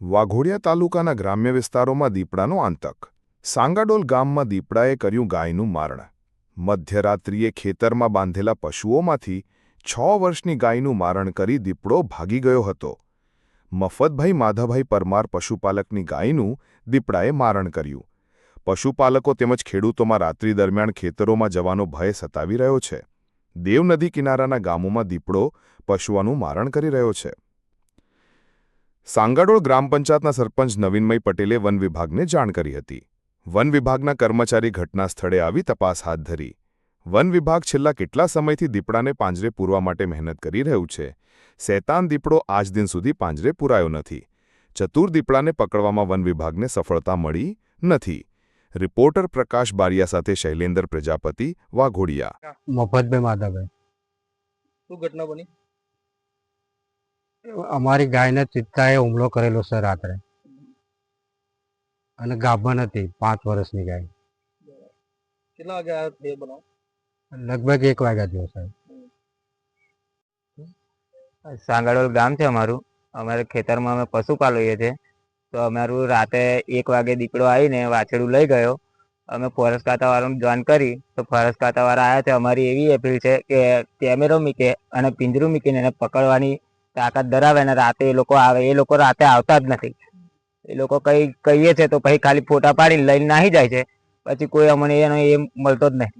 વાઘોડિયા તાલુકાના ગ્રામ્ય વિસ્તારોમાં દીપડાનો આંતક. સાંગાડોલ ગામમાં દીપડાએ કર્યું ગાયનું મારણ. મધ્યરાત્રિએ ખેતરમાં બાંધેલા પશુઓમાંથી છ વર્ષની ગાયનું મારણ કરી દીપડો ભાગી ગયો હતો. મફતભાઈ માધવભાઈ પરમાર પશુપાલકની ગાયનું દીપડાએ મારણ કર્યું. પશુપાલકો તેમજ ખેડૂતોમાં રાત્રિ દરમિયાન ખેતરોમાં જવાનો ભય સતાવી રહ્યો છે. દેવનદી કિનારાના ગામોમાં દીપડો પશુઓનું મારણ કરી રહ્યો છે. સાંગાડોળ ગ્રામ પંચાયતના સરપંચ નવીનમય પટેલે વન વિભાગને જાણ કરી હતી. વન વિભાગના કર્મચારી ઘટના સ્થળે આવી તપાસ હાથ ધરી. વન વિભાગ છેલ્લા કેટલા સમયથી દીપડાને પાંજરે પૂરવા માટે મહેનત કરી રહ્યું છે? શૈતાન દીપડો આજ દિન સુધી પાંજરે પૂરાયો નથી. ચતુર દીપડાને પકડવામાં વન વિભાગને સફળતા મળી નથી. રિપોર્ટર પ્રકાશ બારિયા સાથે શૈલેન્દ્ર પ્રજાપતિ વાઘોડિયા. મફતભાઈ માધવભાઈ શું ઘટના બની? અમારી ગાયને ચિત્તાએ હુમલો કરેલો છે રાત્રે. અને ગાભણ હતી પાંચ વર્ષની ગાય. કેટલા વાગે આ તે બનાવ? લગભગ એક વાગ્યા જેવો સાહેબ. સાંગાડોલ ગામ છે અમારું. અમારે ખેતરમાં અમે પશુ પાલીએ છીએ. તો અમારું રાતે એક વાગે દીકરો આવીને વાછડું લઈ ગયો. અમે ફોરેસ્ટ ખાતાવાળાને જાણ કરી. તો ફોરેસ્ટ ખાતાવાળા આવ્યા છે. અમારી એવી અપીલ છે કે કેમેરો મૂકે અને પિંજરું મૂકીને એને પકડવાની તાકાત ધરાવે અને રાતે એ લોકો આવે, એ લોકો રાતે આવતા જ નથી. એ લોકો કઈ કહીએ છે તો પછી ખાલી ફોટા પાડીને લઈને નાહી જાય છે. પછી કોઈ અમને એનો એ મળતો જ નહીં.